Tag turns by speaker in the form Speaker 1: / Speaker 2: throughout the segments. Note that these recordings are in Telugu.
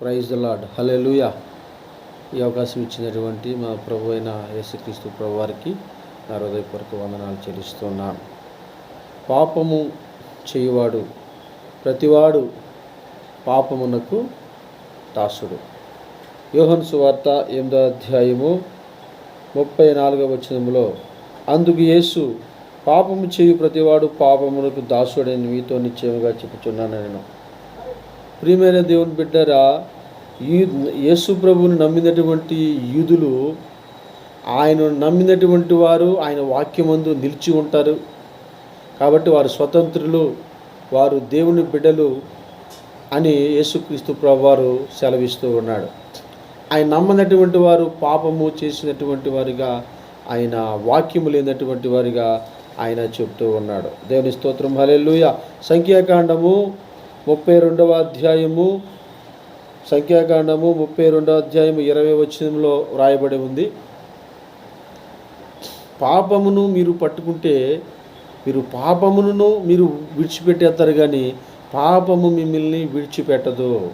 Speaker 1: ప్రైజ్ లాడ్ హలెలుయ ఈ అవకాశం ఇచ్చినటువంటి మా ప్రభు అయిన యేసుక్రీస్తు ప్రభు వారికి నా హృదయపూర్వక వందనాలు చెల్లిస్తున్నాను పాపము చేయువాడు ప్రతివాడు పాపమునకు దాసుడు. యోహన్ సువార్త ఎనిమిదో అధ్యాయము ముప్పై నాలుగవ వచనంలో అందుకు యేసు పాపము చేయు ప్రతివాడు పాపమునకు దాసుడని మీతో నిశ్చయముగా చెప్పుచున్నాను నేను. ప్రియమైన దేవుని బిడ్డరా ఈ యేసు ప్రభువుని నమ్మినటువంటి యూదులు ఆయన నమ్మినటువంటి వారు ఆయన వాక్యమందు నిలిచి ఉంటారు. కాబట్టి వారు స్వతంత్రులు వారు దేవుని బిడ్డలు అని యేసుక్రీస్తు ప్రభు వారు సెలవిస్తూ ఉన్నాడు. ఆయన నమ్మనటువంటి వారు పాపము చేసినటువంటి వారిగా ఆయన వాక్యము లేనటువంటి వారిగా ఆయన చెప్తూ ఉన్నాడు. దేవుని స్తోత్రం హలెల్లుయ. సంఖ్యాకాండము ముప్పై రెండవ అధ్యాయము సంఖ్యాకాండము ముప్పై రెండవ అధ్యాయము ఇరవై వచనంలో వ్రాయబడి ఉంది. పాపమును మీరు పట్టుకుంటే మీరు పాపమును మీరు విడిచిపెట్టేస్తారు కానీ పాపము మిమ్మల్ని విడిచిపెట్టదు.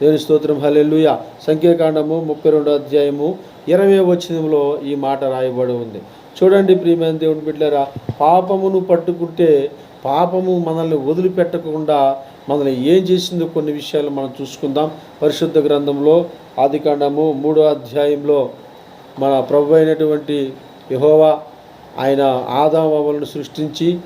Speaker 1: దేవుని స్తోత్రం. హలెల్లుయ. సంఖ్యాకాండము ముప్పై రెండో అధ్యాయము ఇరవై వచనంలో ఈ మాట రాయబడి ఉంది. చూడండి ప్రియమైన దేవుని బిడ్డలారా పాపమును పట్టుకుంటే పాపము మనల్ని వదిలిపెట్టకుండా మనల్ని ఏం చేసిందో కొన్ని విషయాలు మనం చూసుకుందాం. పరిశుద్ధ గ్రంథంలో ఆదికాండము మూడో అధ్యాయంలో మన ప్రభు అయినటువంటి యహోవా ఆయన ఆదామలను సృష్టించి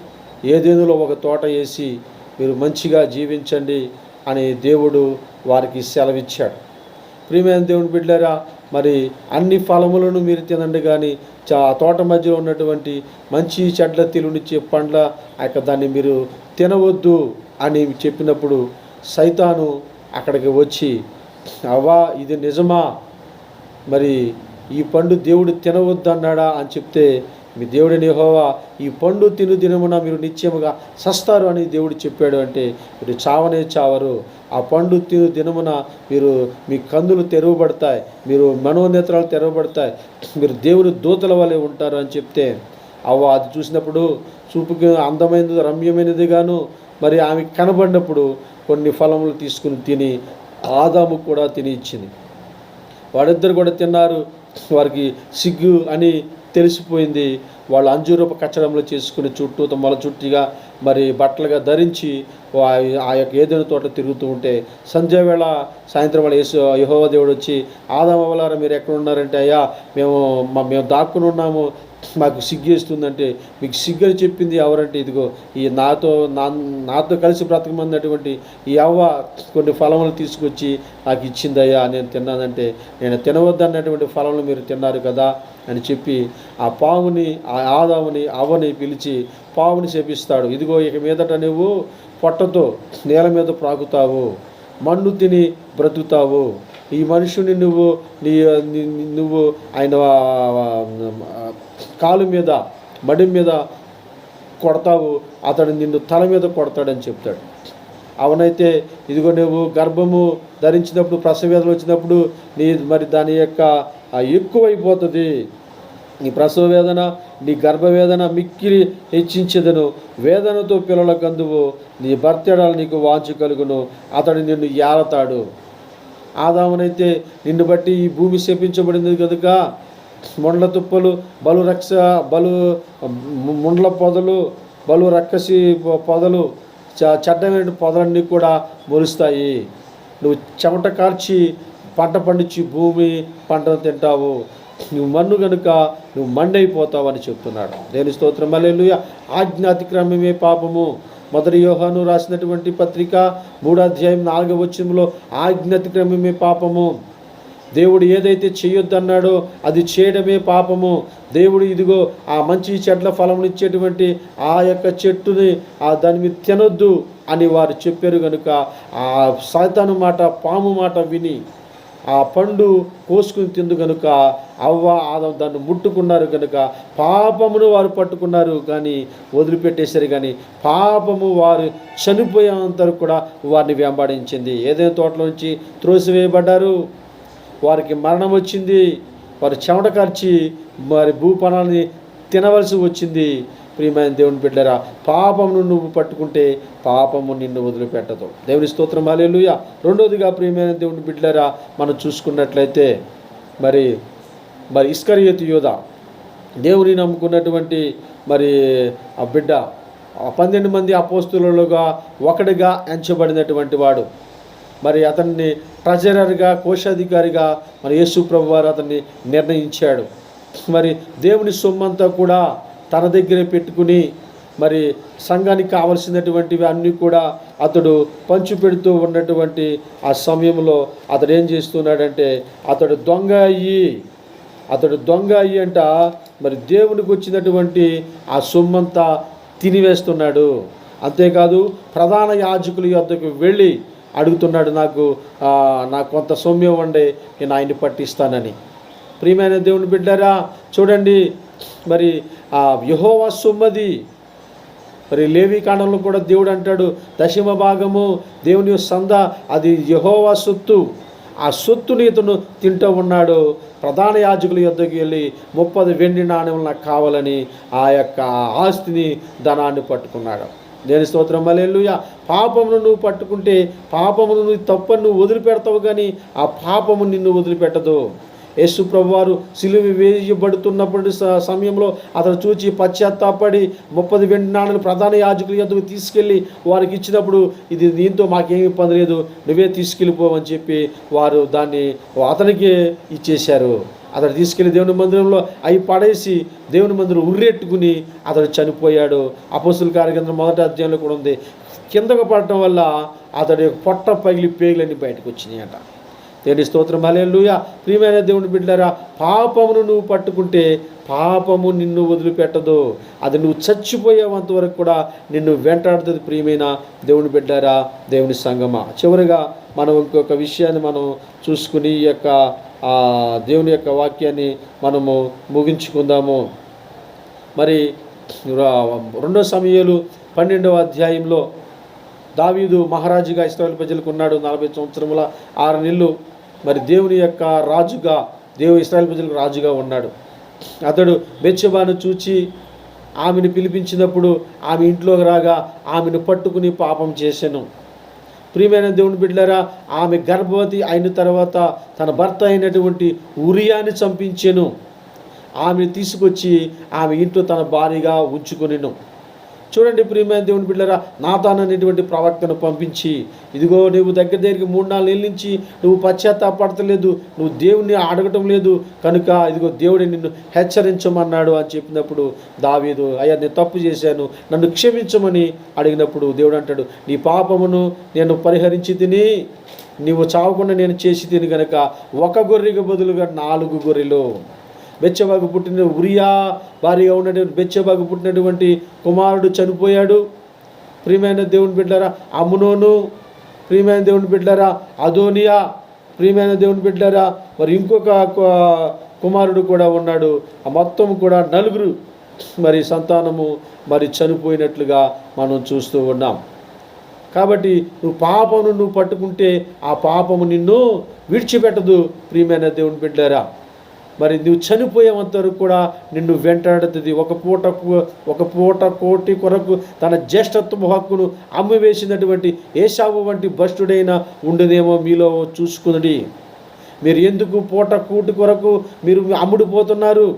Speaker 1: ఏదేనులో ఒక తోట వేసి మీరు మంచిగా జీవించండి అని దేవుడు వారికి సెలవిచ్చాడు. ప్రియమైన దేవుని బిడ్డారా మరి అన్ని ఫలములను మీరు తినండి కానీ చా తోట మధ్యలో ఉన్నటువంటి మంచి చెడ్ల తిలునిచ్చే పండ్ల ఆ యొక్క దాన్ని మీరు తినవద్దు. అని చెప్పినప్పుడు సైతాను అక్కడికి వచ్చి అవ్వా ఇది నిజమా? మరి ఈ పండు దేవుడు తినవద్దన్నాడా? అని చెప్తే మీ దేవుడి నిహోవా ఈ పండు తిను దినమున మీరు నిత్యముగా సస్తారు అని దేవుడు చెప్పాడు. అంటే మీరు చావనే చావరు. ఆ పండు తిను దినమున మీరు మీ కందులు తెరవబడతాయి. మీరు మనోనేత్రాలు తెరవబడతాయి. మీరు దేవుని దూతల వలె ఉంటారు అని చెప్తే అవ్వ అది చూసినప్పుడు చూపుకి అందమైనది రమ్యమైనది గాను మరి ఆమె కనబడినప్పుడు కొన్ని ఫలములు తీసుకుని తిని ఆదాము కూడా తిని ఇచ్చింది. వాడిద్దరు కూడా తిన్నారు. వారికి సిగ్గు అని తెలిసిపోయింది. వాళ్ళు అంజూరూప కచ్చడంలో చేసుకుని చుట్టూ మొల చుట్టిగా మరి బట్టలుగా ధరించి ఆ యొక్క ఏదైనా తోట తిరుగుతూ ఉంటే సంధ్యావేళ సాయంత్రం వేళ యేసు యహోవ దేవుడు వచ్చి ఆదామవలారా మీరు ఎక్కడ ఉన్నారంటే అయ్యా మేము మేము దాక్కుని ఉన్నాము. మాకు సిగ్గేస్తుందంటే మీకు సిగ్గని చెప్పింది ఎవరంటే ఇదిగో ఈ నాతో నా నాతో కలిసి బ్రతకమన్నటువంటి ఈ అవ్వ కొన్ని ఫలములు తీసుకొచ్చి నాకు ఇచ్చిందయ్యా నేను తిన్నానంటే నేను తినవద్దన్నటువంటి ఫలములు మీరు తిన్నారు కదా అని చెప్పి ఆ పాముని ఆ ఆదాముని అవ్వని పిలిచి పాముని చేపిస్తాడు ఇదిగో ఇక మీదట నువ్వు పొట్టతో నేల మీద ప్రాకుతావు మన్ను తిని బ్రతుకుతావు. ఈ మనుషుని నువ్వు నీ నువ్వు ఆయన కాలు మీద మడి మీద కొడతావు అతడు నిన్ను తల మీద కొడతాడని చెప్తాడు. అవనైతే ఇదిగో నువ్వు గర్భము ధరించినప్పుడు ప్రసవేదన వచ్చినప్పుడు నీ మరి దాని యొక్క ఎక్కువైపోతుంది. నీ ప్రసవ వేదన నీ గర్భవేదన మిక్కిలి హెచ్చించదను. వేదనతో పిల్లల కందువు నీ భర్తడాలు నీకు వాంచు కలుగును. అతడు నిన్ను ఏలతాడు ఆదామునైతే నిన్ను బట్టి ఈ భూమి శపించబడింది కనుక ముండ్ల తుప్పలు బలు రక్ష బలు ముండ్ల పొదలు బలు రక్కసి పొ- పొదలు చ చెడ్డమైన పొదలన్నీ కూడా మొలుస్తాయి. నువ్వు చెమట కార్చి పంట పండించి భూమి పంటను తింటావు. నువ్వు మన్ను కనుక నువ్వు మండైపోతావు అని చెప్తున్నాడు. దేని స్తోత్రం. మల్లెలుయ ఆజ్ఞ అతిక్రమమే పాపము. మొదటి యోహాను రాసినటువంటి పత్రిక మూడాధ్యాయం నాలుగవ వచ్చంలో ఆజ్ఞ అతిక్రమమే పాపము. దేవుడు ఏదైతే చేయొద్దన్నాడో అది చేయడమే పాపము. దేవుడు ఇదిగో ఆ మంచి చెట్ల ఫలములు ఇచ్చేటువంటి ఆ యొక్క చెట్టుని ఆ దాని మీద తినొద్దు అని వారు చెప్పారు కనుక ఆ సాతాను మాట పాము మాట విని ఆ పండు కోసుకుని తిందు కనుక అవ్వ ఆదం దాన్ని ముట్టుకున్నారు కనుక పాపమును వారు పట్టుకున్నారు కానీ వదిలిపెట్టేశారు కానీ పాపము వారు చనిపోయేంత కూడా వారిని వెంబడించింది. ఏదైనా తోటలోంచి త్రోసివేయబడ్డారు? వారికి మరణం వచ్చింది. వారు చెమట కార్చి మరి భూపణాన్ని తినవలసి వచ్చింది. ప్రియమైన దేవుని బిడ్డరా పాపమును నువ్వు పట్టుకుంటే పాపము నిన్ను వదిలిపెట్టదు. దేవుని స్తోత్రం హల్లెలూయా. రెండోదిగా ప్రియమైన దేవుని బిడ్డరా మనం చూసుకున్నట్లయితే మరి మరి ఇస్కరియతు యోధ. దేవుని నమ్ముకున్నటువంటి మరి ఆ బిడ్డ పన్నెండు మంది అపోస్తులలోగా ఒకటిగా ఎంచబడినటువంటి వాడు. మరి అతన్ని ట్రెజరర్గా కోశాధికారిగా మరి యేసు ప్రభు వారు అతన్ని నిర్ణయించాడు. మరి దేవుని సొమ్మంతా కూడా తన దగ్గరే పెట్టుకుని మరి సంఘానికి కావలసినటువంటివి అన్నీ కూడా అతడు పంచిపెడుతూ ఉన్నటువంటి ఆ సమయంలో అతడు ఏం చేస్తున్నాడంటే అతడు దొంగ అయ్యి అతడు దొంగ అయ్యి అంట మరి దేవునికి వచ్చినటువంటి ఆ సొమ్మంతా తినివేస్తున్నాడు. అంతేకాదు ప్రధాన యాజకుల యొద్దకు వెళ్ళి అడుగుతున్నాడు నాకు నాకు కొంత సౌమ్యం ఉండే నేను ఆయన్ని పట్టిస్తానని. ప్రియమైన దేవుని బిడ్డారా చూడండి మరి ఆ యహోవా సొమ్మది మరి లేవి కాండంలో కూడా దేవుడు అంటాడు దశమ భాగము దేవుని సంద అది యహోవా సొత్తు. ఆ సొత్తుని ఇతను తింటూ ఉన్నాడు. ప్రధాన యాజకుల యొద్దకు వెళ్ళి ముప్పది వెండి నాణ్యం నాకు కావాలని ఆ యొక్క ఆస్తిని ధనాన్ని పట్టుకున్నాడు. దేని స్తోత్రం మలేలుయ పాపమును నువ్వు పట్టుకుంటే పాపమును నువ్వు తప్పని నువ్వు వదిలిపెడతావు కానీ ఆ పాపము నిన్ను వదిలిపెట్టదు. యేసు ప్రభువారు సిలువ వేయబడుతున్నప్పుడు సమయంలో అతను చూచి పశ్చాత్తాపడి ముప్పది వెండి నాణాలు ప్రధాన యాజకుల యొద్దకు తీసుకెళ్ళి వారికి ఇచ్చినప్పుడు ఇది దీంతో మాకేం ఇబ్బంది లేదు నువ్వే తీసుకెళ్ళిపోవని చెప్పి వారు దాన్ని అతనికే ఇచ్చేశారు. అతడు తీసుకెళ్ళి దేవుని మందిరంలో అవి పడేసి దేవుని మందిరం ఉర్రెట్టుకుని అతడు చనిపోయాడు. అపోసుల కార్యక్రమం మొదటి అధ్యాయంలో కూడా ఉంది. కిందకు పడటం వల్ల అతడి పొట్ట పగిలి పేగులన్నీ బయటకు వచ్చినాయట దేవుని స్తోత్రం. హల్లెలూయా. ప్రియమైన దేవుని బిడ్డారా పాపమును నువ్వు పట్టుకుంటే పాపము నిన్ను వదిలిపెట్టదు. అది నువ్వు చచ్చిపోయేంత వరకు కూడా నిన్ను వెంటాడుతుంది ప్రియమైన దేవుని బిడ్డారా దేవుని సంగమా చివరిగా మనం ఇంకొక విషయాన్ని మనం చూసుకుని ఈ యొక్క దేవుని యొక్క వాక్యాన్ని మనము ముగించుకుందాము. మరి రెండో సమయాలు పన్నెండవ అధ్యాయంలో దావీదు మహారాజుగా ఇస్రాయల్ ప్రజలకు ఉన్నాడు నలభై సంవత్సరముల ఆరు నెలలు. మరి దేవుని యొక్క రాజుగా దేవు ఇస్రాయల్ ప్రజలకు రాజుగా ఉన్నాడు. అతడు బెచ్చబాను చూచి ఆమెను పిలిపించినప్పుడు ఆమె ఇంట్లోకి రాగా ఆమెను పట్టుకుని పాపం చేశాను. ప్రియమైన దేవుని బిడ్డలారా ఆమె గర్భవతి అయిన తర్వాత తన భర్త అయినటువంటి ఉరియాని చంపించెను. ఆమెను తీసుకొచ్చి ఆమె ఇంట్లో తన భార్యగా ఉంచుకొనిను. చూడండి ప్రియమైన దేవుని బిడ్డరా నాతాన్ అనేటువంటి ప్రవక్తను పంపించి ఇదిగో నువ్వు దగ్గర దగ్గరికి మూడు నాలుగు నెలల నుంచి నువ్వు పశ్చాత్తాపడతలేదు నువ్వు దేవుణ్ణి అడగటం లేదు కనుక ఇదిగో దేవుడే నిన్ను హెచ్చరించమన్నాడు అని చెప్పినప్పుడు దావీదు అయ్యా నేను తప్పు చేశాను నన్ను క్షమించమని అడిగినప్పుడు దేవుడు అంటాడు నీ పాపమును నేను పరిహరించి తిని నీవు చావకుండా నేను చేసి తిని గనక ఒక గొర్రెకి బదులుగా నాలుగు గొర్రెలు. బెచ్చబాగు పుట్టిన ఉరియా వారిగా ఉన్నటువంటి బెచ్చబాగు పుట్టినటువంటి కుమారుడు చనిపోయాడు. ప్రియమైన దేవుని బిడ్డారా అమునోను ప్రియమైన దేవుని బిడ్డారా అదోనియా ప్రియమైన దేవుని బిడ్డారా మరి ఇంకొక కుమారుడు కూడా ఉన్నాడు. ఆ మొత్తం కూడా నలుగురు మరి సంతానము మరి చనిపోయినట్లుగా మనం చూస్తూ ఉన్నాం. కాబట్టి నువ్వు పాపమును నువ్వు పట్టుకుంటే ఆ పాపము నిన్ను విడిచిపెట్టదు ప్రియమైన దేవుని బిడ్డారా. మరి నువ్వు చనిపోయేంత వరకు కూడా నిన్ను వెంటాడుతుంది ఒక పూట ఒక పూట కోటి కొరకు తన జ్యేష్ఠత్వ హక్కును అమ్మివేసినటువంటి ఏషావు వంటి భ్రష్టుడైన ఉండదేమో మీలో చూసుకుని మీరు ఎందుకు పూట కూటి కొరకు మీరు అమ్ముడుపోతున్నారు?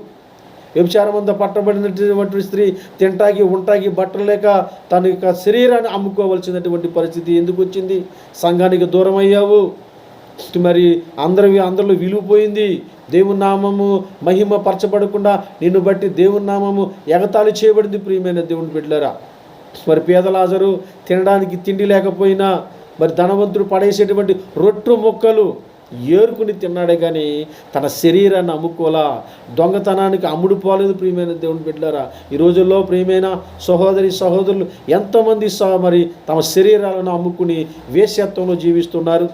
Speaker 1: వ్యభిచారం పట్టబడినటువంటి స్త్రీ తింటాకి ఉంటాకి బట్టలు లేక తన యొక్క శరీరాన్ని అమ్ముకోవలసినటువంటి పరిస్థితి ఎందుకు వచ్చింది? సంఘానికి దూరం అయ్యావు మరి అందరి అందరిలో విలువ పోయింది. దేవుని నామము మహిమ పరచబడకుండా నిన్ను బట్టి దేవుని నామము ఎగతాళి చేయబడింది ప్రియమైన దేవుని బిడ్డలరా. మరి పేదలాజరు తినడానికి తిండి లేకపోయినా మరి ధనవంతుడు పడేసేటువంటి రొట్టు మొక్కలు ఏరుకుని తిన్నాడే కానీ తన శరీరాన్ని అమ్ముకోలా దొంగతనానికి అమ్ముడుపోలేదు ప్రియమైన దేవుని బిడ్డారా ఈ రోజుల్లో ప్రియమైన సహోదరి సహోదరులు ఎంతోమంది మరి తమ శరీరాలను అమ్ముకుని వేశ్యత్వంలో జీవిస్తున్నారు.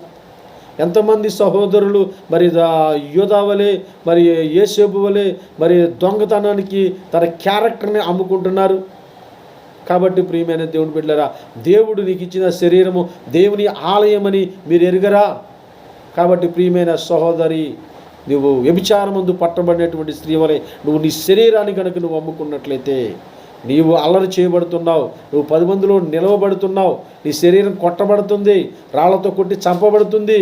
Speaker 1: ఎంతమంది సహోదరులు మరి యోధావలే మరి ఏసేపు వలె మరి దొంగతనానికి తన క్యారెక్టర్ని అమ్ముకుంటున్నారు. కాబట్టి ప్రియమైన దేవుని బిడ్డరా దేవుడు నీకు ఇచ్చిన శరీరము దేవుని ఆలయమని మీరు ఎరుగరా? కాబట్టి ప్రియమైన సహోదరి నువ్వు వ్యభిచారమందు పట్టబడినటువంటి స్త్రీ వలె నువ్వు నీ శరీరాన్ని కనుక నువ్వు అమ్ముకున్నట్లయితే నీవు అల్లరి చేయబడుతున్నావు నువ్వు పది మందిలో నిలవబడుతున్నావు నీ శరీరం కొట్టబడుతుంది రాళ్ళతో కొట్టి చంపబడుతుంది.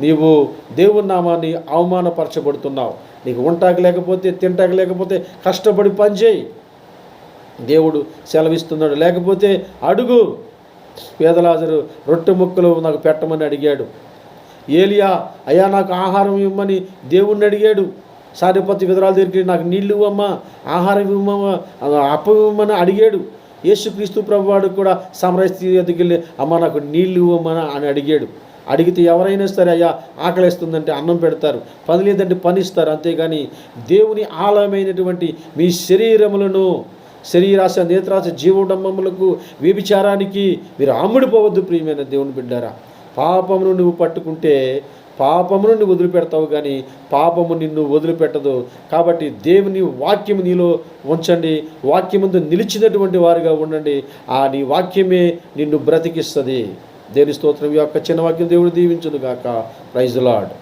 Speaker 1: నీవు దేవుని నామాన్ని అవమానపరచబడుతున్నావు. నీకు ఉంటాక లేకపోతే తింటాక లేకపోతే కష్టపడి పనిచేయి దేవుడు సెలవిస్తున్నాడు. లేకపోతే అడుగు. పేదలాజరు రొట్టె ముక్కలు నాకు పెట్టమని అడిగాడు. ఏలియా అయ్యా నాకు ఆహారం ఇవ్వమని దేవుణ్ణి అడిగాడు. సారిపత్తి విధరాల దగ్గరికి నాకు నీళ్ళు ఇవ్వమ్మా ఆహారం ఇవ్వమ్మా అప్పం ఇవ్వమని అడిగాడు. యేసుక్రీస్తు ప్రభువాడు కూడా సమరస్తి దగ్గరికి వెళ్ళి అమ్మ నాకు నీళ్ళు ఇవ్వమని అని అడిగాడు. అడిగితే ఎవరైనా సరే అయ్యా ఆకలిస్తుందంటే అన్నం పెడతారు పని లేదంటే పని ఇస్తారు. అంతేగాని దేవుని ఆలయమైనటువంటి మీ శరీరములను శరీరాశ నేత్రాశ జీవడమ్మములకు వ్యభిచారానికి మీరు అమ్ముడిపోవద్దు ప్రియమైన దేవుని బిడ్డారా. పాపమును నువ్వు పట్టుకుంటే పాపమును నువ్వు వదిలిపెడతావు కానీ పాపము నిన్ను వదిలిపెట్టదు. కాబట్టి దేవుని వాక్యము నీలో ఉంచండి. వాక్యముందు నిలిచినటువంటి వారుగా ఉండండి. ఆ నీ వాక్యమే నిన్ను బ్రతికిస్తుంది. దేని స్తోత్రం? యొక్క చిన్న వాక్యం దేవుడు దీవించును గాక ప్రైజ్ లాడ్